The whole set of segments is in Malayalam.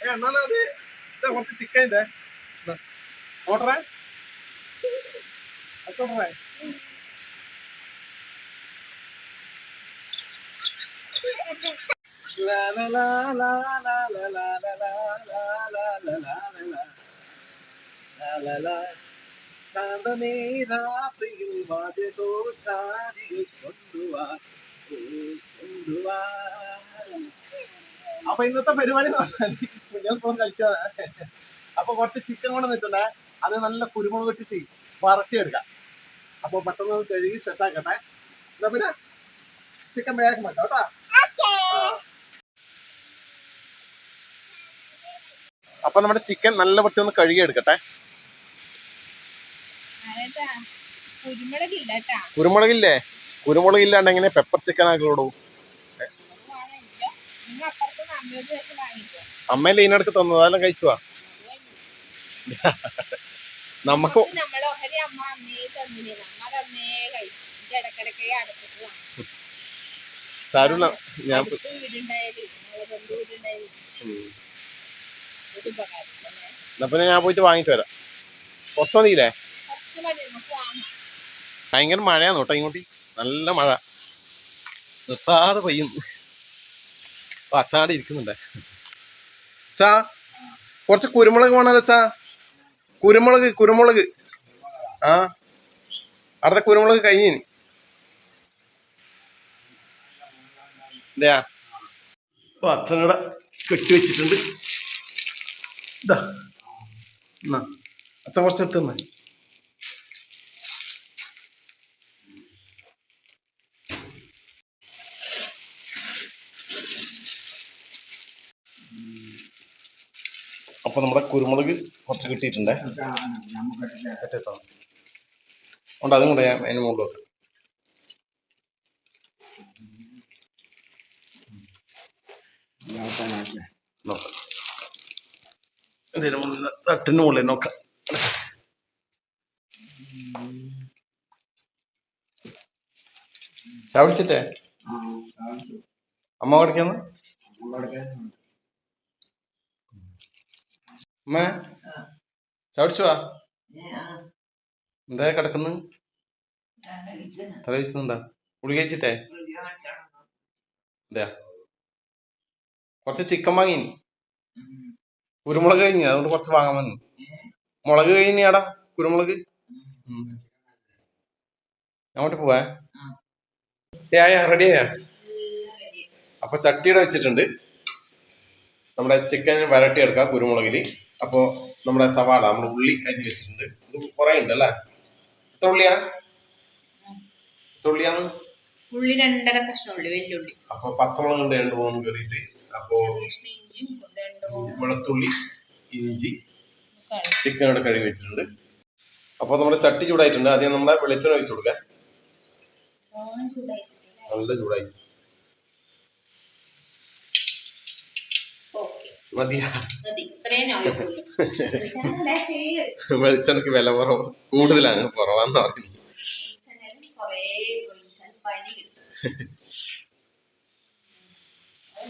ഏ, എന്നാലും അത് ഇതാ കുറച്ച് ചിക്കൻ ഉണ്ട് ഓർഡറേ ഓർഡറേ ശാന്തമേ രാത്രിയിൽ വാദ്യദോഷാരികൾ കൊണ്ടുവാ കൊണ്ടുവാ അപ്പൊ ഇന്നത്തെ പരിപാടി എന്ന് പറഞ്ഞാൽ കുഞ്ഞൽ ഫോൺ അപ്പൊ കുറച്ച് ചിക്കൻ കൊണ്ട് നിന്നിട്ടുണ്ട് അത് നല്ല കുരുമുളക് ഇട്ടിട്ട് വറട്ടിയെടുക്കാം. അപ്പൊ പെട്ടെന്ന് കഴുകി സെറ്റാക്കട്ടെ എന്നാ പിന്നെ ചിക്കൻ വേഗം വെക്കാം കേട്ടോ അപ്പൊ നമ്മുടെ ചിക്കൻ നല്ല വൃത്തി ഒന്ന് കഴുകി എടുക്കട്ടെ കുരുമുളകില്ലേ? കുരുമുളക് ഇല്ലാണ്ട് എങ്ങനെ പെപ്പർ ചിക്കൻ ആക്കലോടൂ അമ്മയല്ലേ ഇതിനടുത്ത് തന്നു അതെല്ലാം കഴിച്ചുവാ? നമുക്ക് സാരമില്ല ഞാൻ എന്നാ പിന്നെ ഞാൻ പോയിട്ട് വാങ്ങിട്ട് വരാം. കുറച്ച് മതിയില്ലേ? ഭയങ്കര മഴയാണ് കേട്ടോ ഇങ്ങോട്ട്. നല്ല മഴ. നിർത്താതെ പെയ്യുന്നു അച്ചാടി ഇരിക്കുന്നുണ്ടേ. ചാ കുറച്ച് കുരുമുളക് വേണമല്ലോ ചാ കുരുമുളക് കുരുമുളക്. ആ അടുത്ത കുരുമുളക് കഴിഞ്ഞിനി ഇതെയാ? അപ്പൊ അച്ഛനോടെ കെട്ടിവെച്ചിട്ടുണ്ട് ഇതാ എന്നാ അച്ഛൻ കുറച്ച് എടുത്ത് തന്നെ. അപ്പൊ നമ്മുടെ കുരുമുളക് കുറച്ച് കിട്ടിയിട്ടുണ്ടേ? ഉണ്ട് അതും കൂടെ ഞാൻ അതിന് മുകളിൽ വെക്കാം. നോക്കാം. ഇതിന് മുകളിൽ തട്ടിന് മുകളിൽ നോക്കാം. ചാവിടിച്ചിട്ടേ? അമ്മ പഠിക്കുന്ന അമ്മ ചാവിടിച്ചുവാ എന്താ കിടക്കുന്നു? തല വീശുന്നുണ്ടാ? ഗുളിക കഴിച്ചിട്ടേ? അതെയാ കുറച്ച് ചിക്കൻ വാങ്ങി. കുരുമുളക് കഴിഞ്ഞ് അതുകൊണ്ട് കുറച്ച് വാങ്ങാൻ വന്നു. മുളക് കഴിഞ്ഞാടാ കുരുമുളക്. അങ്ങോട്ട് പോവാ. റെഡിയായാ അപ്പൊ ചട്ടിയുടെ വെച്ചിട്ടുണ്ട്. നമ്മുടെ ചിക്കൻ വരട്ടി എടുക്കാം കുരുമുളകിൽ അപ്പോൾ നമ്മുടെ സവാള നമ്മുടെ ഉള്ളി അരിഞ്ഞ് വെച്ചിട്ടുണ്ട്. ഇത് കുറേ ഉണ്ട് അല്ലേ? എത്ര ഉള്ളിയാ? എത്ര ഉള്ളിയാണ് ഉള്ളി രണ്ടര കഷ്ണം ഉള്ളി വെല്ലുള്ളി അപ്പൊ പച്ചമുളക് ഉണ്ട് രണ്ട് മൂന്ന് കയറിയിട്ട്. അപ്പോ വെളുത്തുള്ളി ഇഞ്ചി ചിക്കൻ ഇവിടെ കഴുകി വെച്ചിട്ടുണ്ട്. അപ്പൊ നമ്മുടെ ചട്ടി ചൂടായിട്ടുണ്ട്. ആദ്യം നമ്മളെ വെളിച്ചെണ്ണ ഒഴിച്ചു കൊടുക്കാം. നല്ല ചൂടായി. വെളിച്ചെണ്ണക്ക് വില കുറവ്. കൂടുതലാണ് കുറവാന്ന് പറയുന്നത്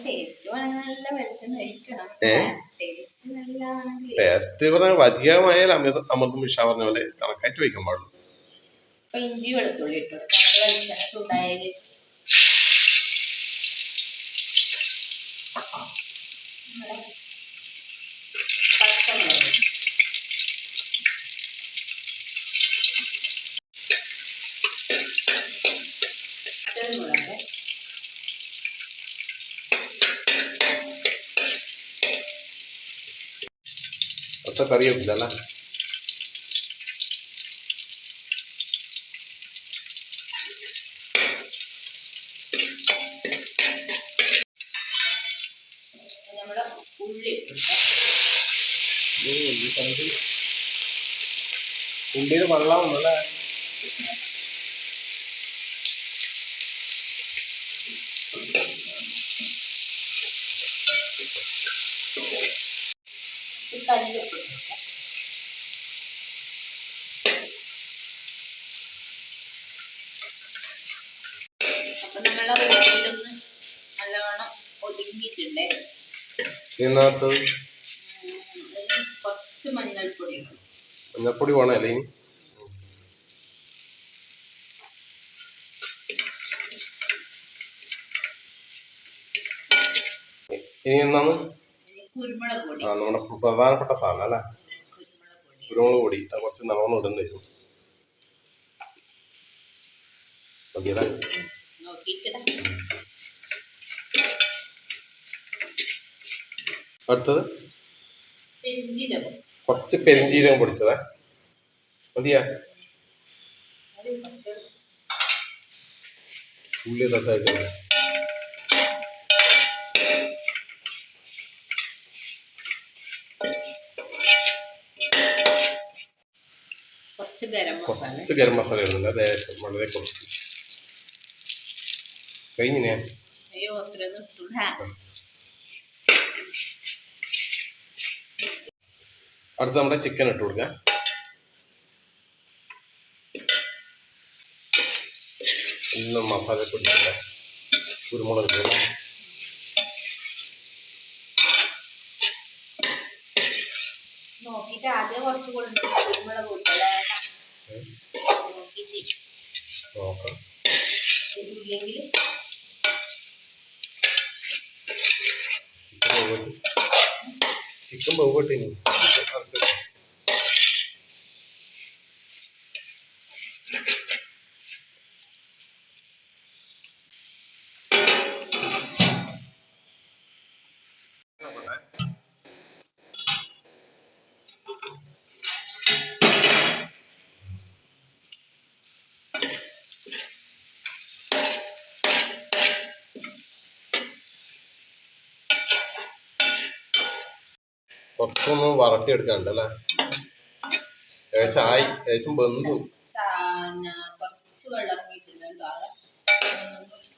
ടേസ്റ്റ് പറഞ്ഞാൽ അധികമായാൽ അമൃത അമൃതം വിഷ പറഞ്ഞ പോലെ കണക്കായിട്ട് വയ്ക്കാൻ പാടുള്ളൂ. ഇഞ്ചി വെളുത്തുള്ളി ഇട്ടു. ചൂടായാൽ. கொத்த கறிவேப்பிலாம் ഉള്ളിയിൽ വെള്ളം ഒന്നല്ലേ അപ്പൊ നമ്മളെ ഉള്ളിലൊന്ന് നല്ലവണ്ണം ഒതുങ്ങിയിട്ടുണ്ടേ കുറച്ച് മഞ്ഞൾപ്പൊടി ഇടണം മഞ്ഞപ്പൊടി വേണം അല്ലെങ്കിൽ ഇനി എന്നാണ്? കുരുമുളക് പൊടി ആ നമ്മുടെ പ്രധാനപ്പെട്ട സാധനം അല്ലേ? കുരുമുളക് പൊടി അത് കുറച്ച് നല്ലോണം ഇടേണ്ടി? വരും അടുത്തത്? കുറച്ച് പെരിഞ്ചീരകം പൊടിച്ചതേ. മതിയാ? ഉള്ളി രസമായിട്ട് കുറച്ച് ഗരം മസാല. ഇടുന്നുണ്ട്. ലേശം വളരെ കുറച്ച്. കഴിഞ്ഞിനെ അടുത്ത് നമ്മുടെ ചിക്കൻ ഇട്ട് കൊടുക്കാം. എല്ലാം മസാല പിടിച്ചില്ല കുരുമുളക് ഇടുക. നോക്കിയിട്ട് ആദ്യം കുറച്ച് കുരുമുളക് കൂട്ടല്ലേ ഇല്ലെങ്കിൽ ചിക്കൻ പോകട്ടെ. ചിക്കൻ പോകട്ടെ കുറച്ചൊന്ന് എടുക്കാണ്ട് അല്ലേ ഏകദേശം ആയി ഏകദേശം ബന്ധു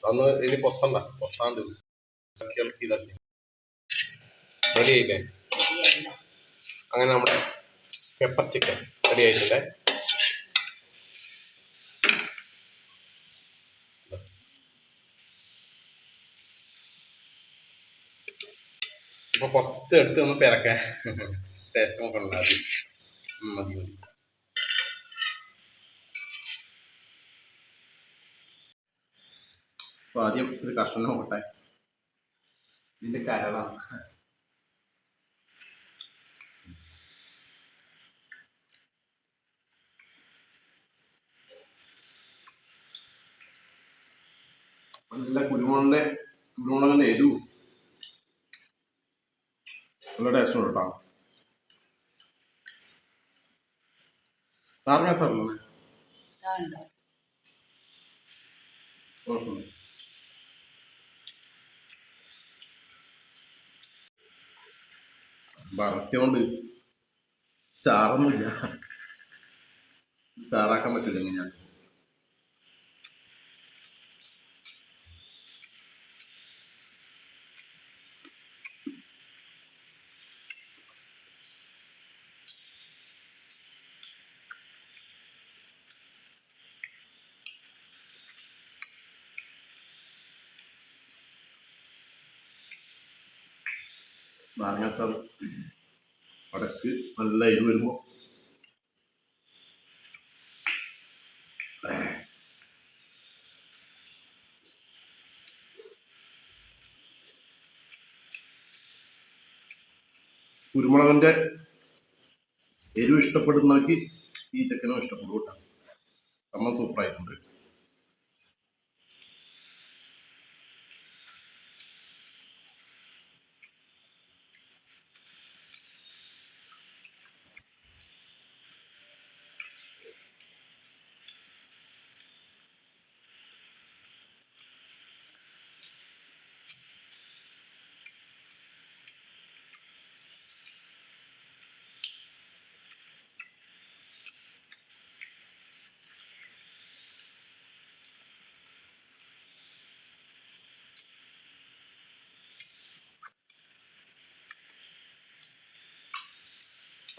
അന്ന് ഇനി പൊത്തണ്ട പൊത്താണ്ട് ഇളക്കി ഇളക്കി ഇതാക്കി. റെഡി ആയില്ലേ? അങ്ങനെ നമ്മുടെ പെപ്പർ ചിക്കൻ റെഡി ആയിട്ടുണ്ട് ഇപ്പൊ കുറച്ച് എടുത്ത് ഒന്ന് പിറക്കാൻ ടേസ്റ്റ് നോക്കണം മതി മതി. അപ്പൊ ആദ്യം ഒരു കഷ്ണം നോക്കട്ടെ. ഇതിന്റെ കരളാണ് നല്ല കുരുമുളകിന്റെ കുരുമുളകിന്റെ എരിവ്. നല്ല ടേസ്റ്റ് ഉണ്ട് കേട്ടോ നാരങ്ങ സാറല്ലേ കുഴപ്പമില്ല ചാറൊന്നുമില്ല. ചാറാക്കാൻ പറ്റില്ല നാരങ്ങാച്ചാർ അടക്ക് നല്ല ഇത് വരുമ്പോൾ കുരുമുളകിന്റെ എരിവ് ഇഷ്ടപ്പെടുന്നവർക്ക് ഈ ചിക്കനും ഇഷ്ടപ്പെടും കേട്ടോ. സംഭവം സൂപ്പറായിട്ടുണ്ട്.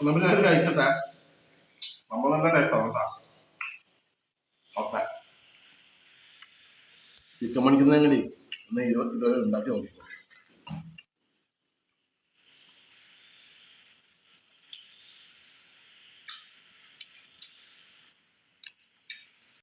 നമ്മൾ ഞാൻ കഴിക്കട്ടെ. നമ്മൾ നല്ല ടേസ്റ്റ് ആവും കേട്ടോ. ഓക്കെ. ചിക്കൻ ഇരുപത് ഇതുവരെ ഉണ്ടാക്കി നോക്കി